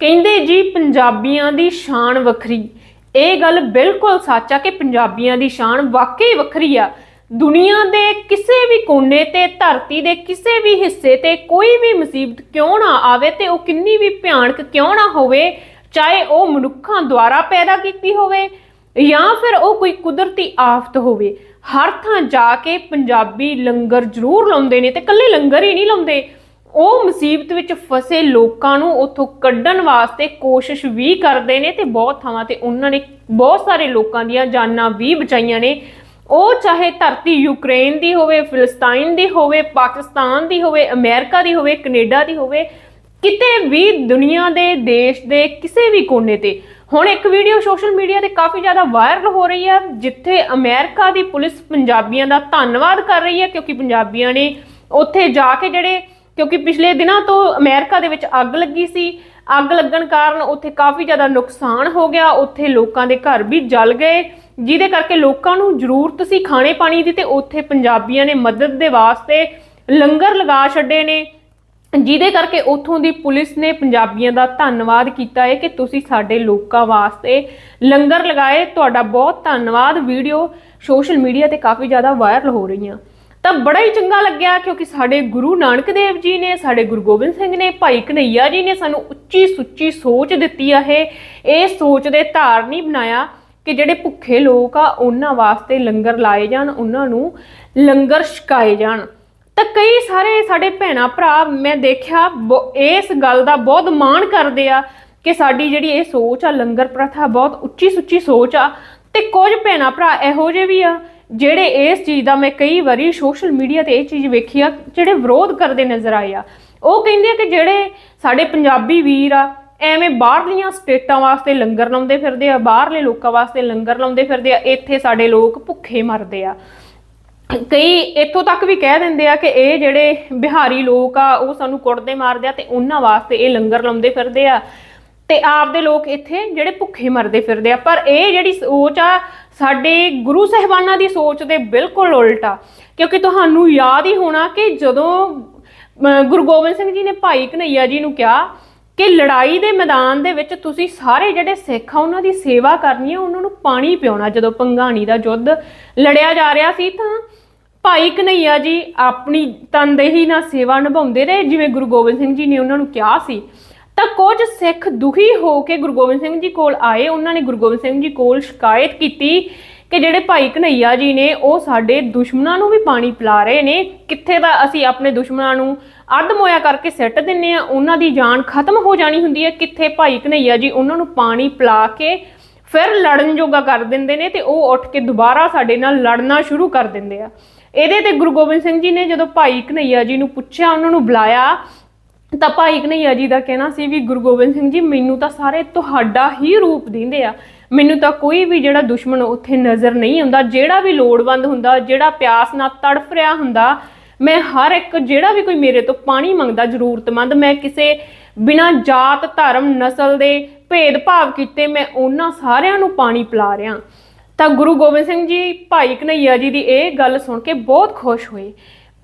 ਕਹਿੰਦੇ ਜੀ ਪੰਜਾਬੀਆਂ ਦੀ ਸ਼ਾਨ ਵੱਖਰੀ। ਇਹ ਗੱਲ ਬਿਲਕੁਲ ਸੱਚ ਆ ਕਿ ਪੰਜਾਬੀਆਂ ਦੀ ਸ਼ਾਨ ਵਾਕਈ ਵੱਖਰੀ ਆ। ਦੁਨੀਆ ਦੇ ਕਿਸੇ ਵੀ ਕੋਨੇ ਤੇ, ਧਰਤੀ ਦੇ ਕਿਸੇ ਵੀ ਹਿੱਸੇ ਤੇ ਕੋਈ ਵੀ ਮੁਸੀਬਤ ਕਿਉਂ ਨਾ ਆਵੇ ਤੇ ਉਹ ਕਿੰਨੀ ਵੀ ਭਿਆਨਕ ਕਿਉਂ ਨਾ ਹੋਵੇ, ਚਾਹੇ ਉਹ ਮਨੁੱਖਾਂ ਦੁਆਰਾ ਪੈਦਾ ਕੀਤੀ ਹੋਵੇ ਜਾਂ ਫਿਰ ਉਹ ਕੋਈ ਕੁਦਰਤੀ ਆਫਤ ਹੋਵੇ। ਹਰ ਥਾਂ ਜਾ ਕੇ ਪੰਜਾਬੀ ਲੰਗਰ ਜ਼ਰੂਰ ਲਾਉਂਦੇ ਨੇ ਤੇ ਇਕੱਲੇ ਲੰਗਰ ਹੀ ਨਹੀਂ ਲਾਉਂਦੇ। ਉਹ ਮੁਸੀਬਤ ਵਿੱਚ ਫਸੇ ਲੋਕਾਂ ਨੂੰ ਉੱਥੋਂ ਕੱਢਣ ਵਾਸਤੇ ਕੋਸ਼ਿਸ਼ ਵੀ ਕਰਦੇ ਨੇ ਤੇ ਬਹੁਤ ਥਾਵਾਂ ਤੇ ਉਹਨਾਂ ਨੇ ਬਹੁਤ ਸਾਰੇ ਲੋਕਾਂ ਦੀਆਂ ਜਾਨਾਂ ਵੀ ਬਚਾਈਆਂ ਨੇ। ਉਹ ਚਾਹੇ ਧਰਤੀ ਯੂਕਰੇਨ ਦੀ ਹੋਵੇ ਫਿਲਸਤਾਈਨ ਦੀ ਹੋਵੇ, ਪਾਕਿਸਤਾਨ ਦੀ ਹੋਵੇ, ਅਮਰੀਕਾ ਦੀ ਹੋਵੇ, ਕੈਨੇਡਾ ਦੀ ਹੋਵੇ, ਕਿਤੇ ਵੀ ਦੁਨੀਆ ਦੇ ਦੇਸ਼ ਦੇ ਕਿਸੇ ਵੀ ਕੋਨੇ ਤੇ। ਹੁਣ ਇੱਕ ਵੀਡੀਓ ਸੋਸ਼ਲ ਮੀਡੀਆ ਤੇ ਕਾਫੀ ਜ਼ਿਆਦਾ ਵਾਇਰਲ ਹੋ ਰਹੀ ਹੈ, ਜਿੱਥੇ ਅਮਰੀਕਾ ਦੀ ਪੁਲਿਸ ਪੰਜਾਬੀਆਂ ਦਾ ਧੰਨਵਾਦ ਕਰ ਰਹੀ ਹੈ ਕਿਉਂਕਿ ਪੰਜਾਬੀਆਂ ਨੇ ਉੱਥੇ ਜਾ ਕੇ ਜਿਹੜੇ ਕਿਉਂਕਿ ਪਿਛਲੇ ਦਿਨਾਂ ਤੋਂ ਅਮਰੀਕਾ ਦੇ ਵਿੱਚ ਅੱਗ ਲੱਗੀ ਸੀ। ਅੱਗ ਲੱਗਣ ਕਾਰਨ ਉੱਥੇ ਕਾਫੀ ਜ਼ਿਆਦਾ ਨੁਕਸਾਨ ਹੋ ਗਿਆ। ਉੱਥੇ ਲੋਕਾਂ ਦੇ ਘਰ ਵੀ ਜਲ ਗਏ। ਜਿਹਦੇ ਕਰਕੇ ਲੋਕਾਂ ਨੂੰ ਜ਼ਰੂਰਤ ਸੀ ਖਾਣੇ ਪਾਣੀ ਦੀ ਤੇ ਉੱਥੇ ਪੰਜਾਬੀਆਂ ਨੇ ਮਦਦ ਦੇ ਵਾਸਤੇ ਲੰਗਰ ਲਗਾ ਛੱਡੇ ਨੇ। ਜਿਹਦੇ ਕਰਕੇ ਉੱਥੋਂ ਦੀ ਪੁਲਿਸ ਨੇ ਪੰਜਾਬੀਆਂ ਦਾ ਧੰਨਵਾਦ ਕੀਤਾ ਹੈ ਕਿ ਤੁਸੀਂ ਸਾਡੇ ਲੋਕਾਂ ਵਾਸਤੇ ਲੰਗਰ ਲਗਾਏ। ਤੁਹਾਡਾ ਬਹੁਤ ਧੰਨਵਾਦ। ਵੀਡੀਓ ਸੋਸ਼ਲ ਮੀਡੀਆ ਤੇ ਕਾਫੀ ਜ਼ਿਆਦਾ ਵਾਇਰਲ ਹੋ ਰਹੀਆਂ। ਤਾਂ ਬੜਾ ਹੀ ਚੰਗਾ ਲੱਗਿਆ ਕਿਉਂਕਿ ਸਾਡੇ ਗੁਰੂ ਨਾਨਕ ਦੇਵ ਜੀ ਨੇ, ਸਾਡੇ ਗੁਰੂ ਗੋਬਿੰਦ ਸਿੰਘ ਨੇ, ਭਾਈ ਕਨਈਆ ਜੀ ਨੇ ਸਾਨੂੰ ਉੱਚੀ ਸੁੱਚੀ ਸੋਚ ਦਿੱਤੀ ਆ ਇਹ। ਇਹ ਸੋਚ ਦੇ ਧਾਰਨੀ ਬਣਾਇਆ ਕਿ ਜਿਹੜੇ ਭੁੱਖੇ ਲੋਕ ਆ, ਉਹਨਾਂ ਵਾਸਤੇ ਲੰਗਰ ਲਾਏ ਜਾਣ, ਉਹਨਾਂ ਨੂੰ ਲੰਗਰ ਛਕਾਏ ਜਾਣ। ਤਾਂ ਕਈ ਸਾਰੇ ਸਾਡੇ ਭੈਣਾ ਭਰਾ ਮੈਂ ਦੇਖਿਆ ਬਹੁ- ਇਸ ਗੱਲ ਦਾ ਬਹੁਤ ਮਾਣ ਕਰਦੇ ਆ ਕਿ ਸਾਡੀ ਜਿਹੜੀ ਇਹ ਸੋਚ ਆ, ਲੰਗਰ ਪ੍ਰਥਾ ਬਹੁਤ ਉੱਚੀ ਸੁੱਚੀ ਸੋਚ ਆ ਤੇ ਕੁਝ ਭੈਣਾ ਭਰਾ ਇਹੋ ਜਿਹੇ ਵੀ ਆ ਜਿਹੜੇ ਇਸ ਚੀਜ਼ ਦਾ ਮੈਂ ਕਈ ਵਾਰੀ ਸੋਸ਼ਲ ਮੀਡੀਆ ਤੇ ਇਹ ਚੀਜ਼ ਵੇਖੀ ਆ, ਜਿਹੜੇ ਵਿਰੋਧ ਕਰਦੇ ਨਜ਼ਰ ਆਏ ਆ। ਉਹ ਕਹਿੰਦੇ ਆ ਕਿ ਜਿਹੜੇ ਸਾਡੇ ਪੰਜਾਬੀ ਵੀਰ ਆ, ਐਵੇਂ ਬਾਹਰਲੀਆਂ ਸਟੇਟਾਂ ਵਾਸਤੇ ਲੰਗਰ ਲਾਉਂਦੇ ਫਿਰਦੇ ਆ, ਬਾਹਰਲੇ ਲੋਕਾਂ ਵਾਸਤੇ ਲੰਗਰ ਲਾਉਂਦੇ ਫਿਰਦੇ ਆ, ਇੱਥੇ ਸਾਡੇ ਲੋਕ ਭੁੱਖੇ ਮਰਦੇ ਆ। ਕਈ ਇੱਥੋਂ ਤੱਕ ਵੀ ਕਹਿ ਦਿੰਦੇ ਆ ਕਿ ਇਹ ਜਿਹੜੇ ਬਿਹਾਰੀ ਲੋਕ ਆ, ਉਹ ਸਾਨੂੰ ਕੁੱਟਦੇ ਮਾਰਦੇ ਆ ਤੇ ਉਹਨਾਂ ਵਾਸਤੇ ਇਹ ਲੰਗਰ ਲਾਉਂਦੇ ਫਿਰਦੇ ਆ। ਤੇ ਆਪਦੇ ਲੋਕ ਇੱਥੇ ਜਿਹੜੇ ਭੁੱਖੇ ਮਰਦੇ ਫਿਰਦੇ ਆ। ਪਰ ਇਹ ਜਿਹੜੀ ਸੋਚ ਆ, ਸਾਡੇ ਗੁਰੂ ਸਹਿਬਾਨਾਂ ਦੀ ਸੋਚ ਦੇ ਬਿਲਕੁਲ ਉਲਟ ਆ। ਕਿਉਂਕਿ ਤੁਹਾਨੂੰ ਯਾਦ ਹੀ ਹੋਣਾ ਕਿ ਜਦੋਂ ਗੁਰੂ ਗੋਬਿੰਦ ਸਿੰਘ ਜੀ ਨੇ ਭਾਈ ਕਨਈਆ ਜੀ ਨੂੰ ਕਿਹਾ ਕਿ ਲੜਾਈ ਦੇ ਮੈਦਾਨ ਦੇ ਵਿੱਚ ਤੁਸੀਂ ਸਾਰੇ ਜਿਹੜੇ ਸਿੱਖ ਆ, ਉਹਨਾਂ ਦੀ ਸੇਵਾ ਕਰਨੀ ਹੈ ਉਹਨਾਂ ਨੂੰ ਪਾਣੀ ਪਿਉਣਾ। ਜਦੋਂ ਪੰਗਾਣੀ ਦਾ ਯੁੱਧ ਲੜਿਆ ਜਾ ਰਿਹਾ ਸੀ ਤਾਂ ਭਾਈ ਕਨਈਆ ਜੀ ਆਪਣੀ ਤਨਦੇਹੀ ਨਾਲ ਸੇਵਾ ਨਿਭਾਉਂਦੇ ਰਹੇ, ਜਿਵੇਂ ਗੁਰੂ ਗੋਬਿੰਦ ਸਿੰਘ ਜੀ ਨੇ ਉਹਨਾਂ ਨੂੰ ਕਿਹਾ ਸੀ। ਤਾਂ ਕੁਝ ਸਿੱਖ ਦੁਖੀ ਹੋ ਕੇ ਗੁਰੂ ਗੋਬਿੰਦ ਸਿੰਘ ਜੀ ਕੋਲ ਆਏ। ਉਹਨਾਂ ਨੇ ਗੁਰੂ ਗੋਬਿੰਦ ਸਿੰਘ ਜੀ ਕੋਲ ਸ਼ਿਕਾਇਤ ਕੀਤੀ ਕਿ ਜਿਹੜੇ ਭਾਈ ਕਨਈਆ ਜੀ ਨੇ, ਉਹ ਸਾਡੇ ਦੁਸ਼ਮਣਾਂ ਨੂੰ ਵੀ ਪਾਣੀ ਪਿਲਾ ਰਹੇ ਨੇ। ਕਿੱਥੇ ਦਾ ਅਸੀਂ ਆਪਣੇ ਦੁਸ਼ਮਣਾਂ ਨੂੰ ਅੱਧ ਮੋਇਆ ਕਰਕੇ ਸਿੱਟ ਦਿੰਨੇ ਆ? ਉਹਨਾਂ ਦੀ ਜਾਨ ਖਤਮ ਹੋ ਜਾਣੀ ਹੁੰਦੀ ਹੈ। ਕਿੱਥੇ ਭਾਈ ਕਨਈਆ ਜੀ ਉਹਨਾਂ ਨੂੰ ਪਾਣੀ ਪਿਲਾ ਕੇ ਫਿਰ ਲੜਨ ਜੋਗਾ ਕਰ ਦਿੰਦੇ ਨੇ ਤੇ ਉਹ ਉੱਠ ਕੇ ਦੁਬਾਰਾ ਸਾਡੇ ਨਾਲ ਲੜਨਾ ਸ਼ੁਰੂ ਕਰ ਦਿੰਦੇ ਆ। ਇਹਦੇ ਤੇ ਗੁਰੂ ਗੋਬਿੰਦ ਸਿੰਘ ਜੀ ਨੇ ਜਦੋਂ ਭਾਈ ਕਨਈਆ ਜੀ ਨੂੰ ਪੁੱਛਿਆ, ਉਹਨਾਂ ਨੂੰ ਬੁਲਾਇਆ ਤਾਂ ਭਾਈ ਕਨਈਆ ਜੀ ਦਾ ਕਹਿਣਾ ਸੀ ਵੀ ਗੁਰੂ ਗੋਬਿੰਦ ਸਿੰਘ ਜੀ ਮੈਨੂੰ ਤਾਂ ਸਾਰੇ ਤੁਹਾਡਾ ਹੀ ਰੂਪ ਦਿੰਦੇ ਆ। ਮੈਨੂੰ ਤਾਂ ਕੋਈ ਵੀ ਜਿਹੜਾ ਦੁਸ਼ਮਣ ਉੱਥੇ ਨਜ਼ਰ ਨਹੀਂ ਆਉਂਦਾ, ਜਿਹੜਾ ਵੀ ਲੋੜਵੰਦ ਹੁੰਦਾ, ਜਿਹੜਾ ਪਿਆਸ ਨਾਲ ਤੜਫ ਰਿਹਾ ਹੁੰਦਾ, ਮੈਂ ਹਰ ਇੱਕ ਜਿਹੜਾ ਵੀ ਕੋਈ ਮੇਰੇ ਤੋਂ ਪਾਣੀ ਮੰਗਦਾ, ਜ਼ਰੂਰਤਮੰਦ, ਮੈਂ ਕਿਸੇ ਬਿਨਾਂ ਜਾਤ, ਧਰਮ, ਨਸਲ ਦੇ ਭੇਦਭਾਵ ਕੀਤੇ ਮੈਂ ਉਹਨਾਂ ਸਾਰਿਆਂ ਨੂੰ ਪਾਣੀ ਪਿਲਾ ਰਿਹਾ। ਤਾਂ ਗੁਰੂ ਗੋਬਿੰਦ ਸਿੰਘ ਜੀ, ਭਾਈ ਕਨਈਆ ਜੀ ਦੀ ਇਹ ਗੱਲ ਸੁਣ ਕੇ ਬਹੁਤ ਖੁਸ਼ ਹੋਏ।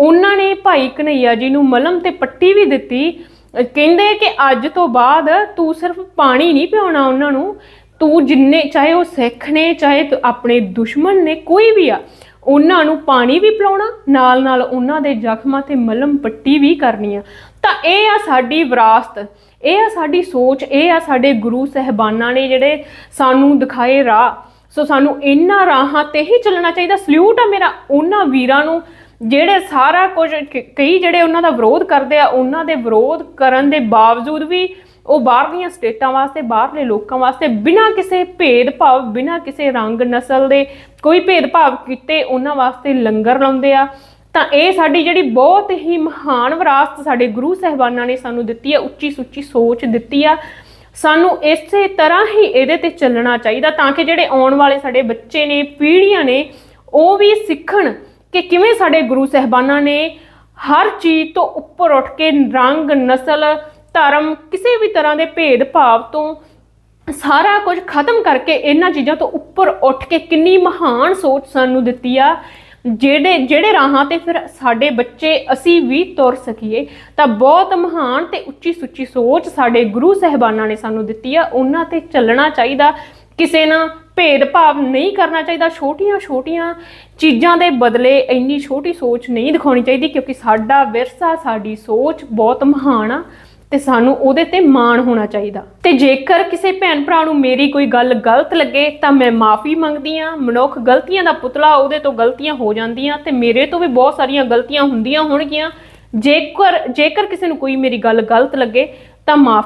ਉਹਨਾਂ ਨੇ ਭਾਈ ਕਨਈਆ ਜੀ ਨੂੰ ਮਲਮ ਤੇ ਪੱਟੀ ਵੀ ਦਿੱਤੀ। ਕਹਿੰਦੇ ਕਿ ਅੱਜ ਤੋਂ ਬਾਅਦ ਤੂੰ ਸਿਰਫ ਪਾਣੀ ਨਹੀਂ ਪਿਉਣਾ ਉਹਨਾਂ ਨੂੰ, ਤੂੰ ਜਿੰਨੇ, ਚਾਹੇ ਉਹ ਸਿੱਖ ਨੇ, ਚਾਹੇ ਆਪਣੇ ਦੁਸ਼ਮਣ ਨੇ, ਕੋਈ ਵੀ ਆ, ਉਹਨਾਂ ਨੂੰ ਪਾਣੀ ਵੀ ਪਿਲਾਉਣਾ ਨਾਲ ਨਾਲ ਉਹਨਾਂ ਦੇ ਜ਼ਖਮਾਂ ਤੇ ਮਲਮ ਪੱਟੀ ਵੀ ਕਰਨੀ ਆ। ਤਾਂ ਇਹ ਆ ਸਾਡੀ ਵਿਰਾਸਤ, ਇਹ ਆ ਸਾਡੀ ਸੋਚ, ਇਹ ਆ ਸਾਡੇ ਗੁਰੂ ਸਹਿਬਾਨਾਂ ਨੇ ਜਿਹੜੇ ਸਾਨੂੰ ਦਿਖਾਏ ਰਾਹ। ਸੋ ਸਾਨੂੰ ਇਹਨਾਂ ਰਾਹਾਂ ਤੇ ਹੀ ਚੱਲਣਾ ਚਾਹੀਦਾ। ਸਲੂਟ ਆ ਮੇਰਾ, ਉਹਨਾਂ ਵੀਰਾਂ ਨੂੰ ਜਿਹੜੇ ਸਾਰਾ ਕੁਝ ਕਈ ਜਿਹੜੇ ਉਹਨਾਂ ਦਾ ਵਿਰੋਧ ਕਰਦੇ ਆ, ਉਹਨਾਂ ਦੇ ਵਿਰੋਧ ਕਰਨ ਦੇ ਬਾਵਜੂਦ ਵੀ ਉਹ ਬਾਹਰਲੀਆਂ ਸਟੇਟਾਂ ਵਾਸਤੇ, ਬਾਹਰਲੇ ਲੋਕਾਂ ਵਾਸਤੇ ਬਿਨਾਂ ਕਿਸੇ ਭੇਦਭਾਵ, ਬਿਨਾਂ ਕਿਸੇ ਰੰਗ ਨਸਲ ਦੇ ਕੋਈ ਭੇਦਭਾਵ ਕੀਤੇ ਉਹਨਾਂ ਵਾਸਤੇ ਲੰਗਰ ਲਾਉਂਦੇ ਆ। ਤਾਂ ਇਹ ਸਾਡੀ ਜਿਹੜੀ ਬਹੁਤ ਹੀ ਮਹਾਨ ਵਿਰਾਸਤ ਸਾਡੇ ਗੁਰੂ ਸਹਿਬਾਨਾਂ ਨੇ ਸਾਨੂੰ ਦਿੱਤੀ ਹੈ ਉੱਚੀ ਸੁੱਚੀ ਸੋਚ ਦਿੱਤੀ ਆ। ਸਾਨੂੰ ਇਸੇ ਤਰ੍ਹਾਂ ਹੀ ਇਹਦੇ ਤੇ ਚੱਲਣਾ ਚਾਹੀਦਾ ਤਾਂ ਕਿ ਜਿਹੜੇ ਆਉਣ ਵਾਲੇ ਸਾਡੇ ਬੱਚੇ ਨੇ, ਪੀੜ੍ਹੀਆਂ ਨੇ, ਉਹ ਵੀ ਸਿੱਖਣ ਕਿ ਕਿਵੇਂ ਸਾਡੇ ਗੁਰੂ ਸਹਿਬਾਨਾਂ ਨੇ ਹਰ ਚੀਜ਼ ਤੋਂ ਉੱਪਰ ਉੱਠ ਕੇ ਰੰਗ, ਨਸਲ, ਧਰਮ, ਕਿਸੇ ਵੀ ਤਰ੍ਹਾਂ ਦੇ ਭੇਦਭਾਵ ਤੋਂ ਸਾਰਾ ਕੁਝ ਖਤਮ ਕਰਕੇ ਇਹਨਾਂ ਚੀਜ਼ਾਂ ਤੋਂ ਉੱਪਰ ਉੱਠ ਕੇ ਕਿੰਨੀ ਮਹਾਨ ਸੋਚ ਸਾਨੂੰ ਦਿੱਤੀ ਆ। ਜਿਹੜੇ ਜਿਹੜੇ ਰਾਹਾਂ ਤੇ ਫਿਰ ਸਾਡੇ ਬੱਚੇ ਅਸੀਂ ਵੀ ਤੁਰ ਸਕੀਏ, ਤਾਂ ਬਹੁਤ ਮਹਾਨ ਤੇ ਉੱਚੀ ਸੁੱਚੀ ਸੋਚ ਸਾਡੇ ਗੁਰੂ ਸਹਿਬਾਨਾਂ ਨੇ ਸਾਨੂੰ ਦਿੱਤੀ ਆ। ਉਹਨਾਂ ਤੇ ਚੱਲਣਾ ਚਾਹੀਦਾ। ਕਿਸੇ ਨਾਲ ਭੇਦਭਾਵ ਨਹੀਂ ਕਰਨਾ ਚਾਹੀਦਾ। ਛੋਟੀਆਂ ਛੋਟੀਆਂ ਚੀਜ਼ਾਂ ਦੇ ਬਦਲੇ ਇੰਨੀ ਛੋਟੀ ਸੋਚ ਨਹੀਂ ਦਿਖਾਉਣੀ ਚਾਹੀਦੀ ਕਿਉਂਕਿ ਸਾਡਾ ਵਿਰਸਾ, ਸਾਡੀ ਸੋਚ ਬਹੁਤ ਮਹਾਨ ਆ ਤੇ ਸਾਨੂੰ ਉਹਦੇ ਤੇ ਮਾਣ ਹੋਣਾ ਚਾਹੀਦਾ। ਤੇ ਜੇਕਰ ਕਿਸੇ ਭੈਣ ਭਰਾ ਨੂੰ ਮੇਰੀ ਕੋਈ ਗੱਲ ਗਲਤ ਲੱਗੇ ਤਾਂ ਮੈਂ ਮਾਫੀ ਮੰਗਦੀ ਆ ਮਨੁੱਖ ਗਲਤੀਆਂ ਦਾ ਪੁਤਲਾ ਉਹਦੇ ਤੋਂ ਗਲਤੀਆਂ ਹੋ ਜਾਂਦੀਆਂ ਤੇ ਮੇਰੇ ਤੋਂ ਵੀ ਬਹੁਤ ਸਾਰੀਆਂ ਗਲਤੀਆਂ ਹੁੰਦੀਆਂ ਹੋਣਗੀਆਂ। ਜੇਕਰ ਜੇਕਰ ਕਿਸੇ ਨੂੰ ਕੋਈ ਮੇਰੀ ਗੱਲ ਗਲਤ ਲੱਗੇ ਤਾਂ ਮਾਫ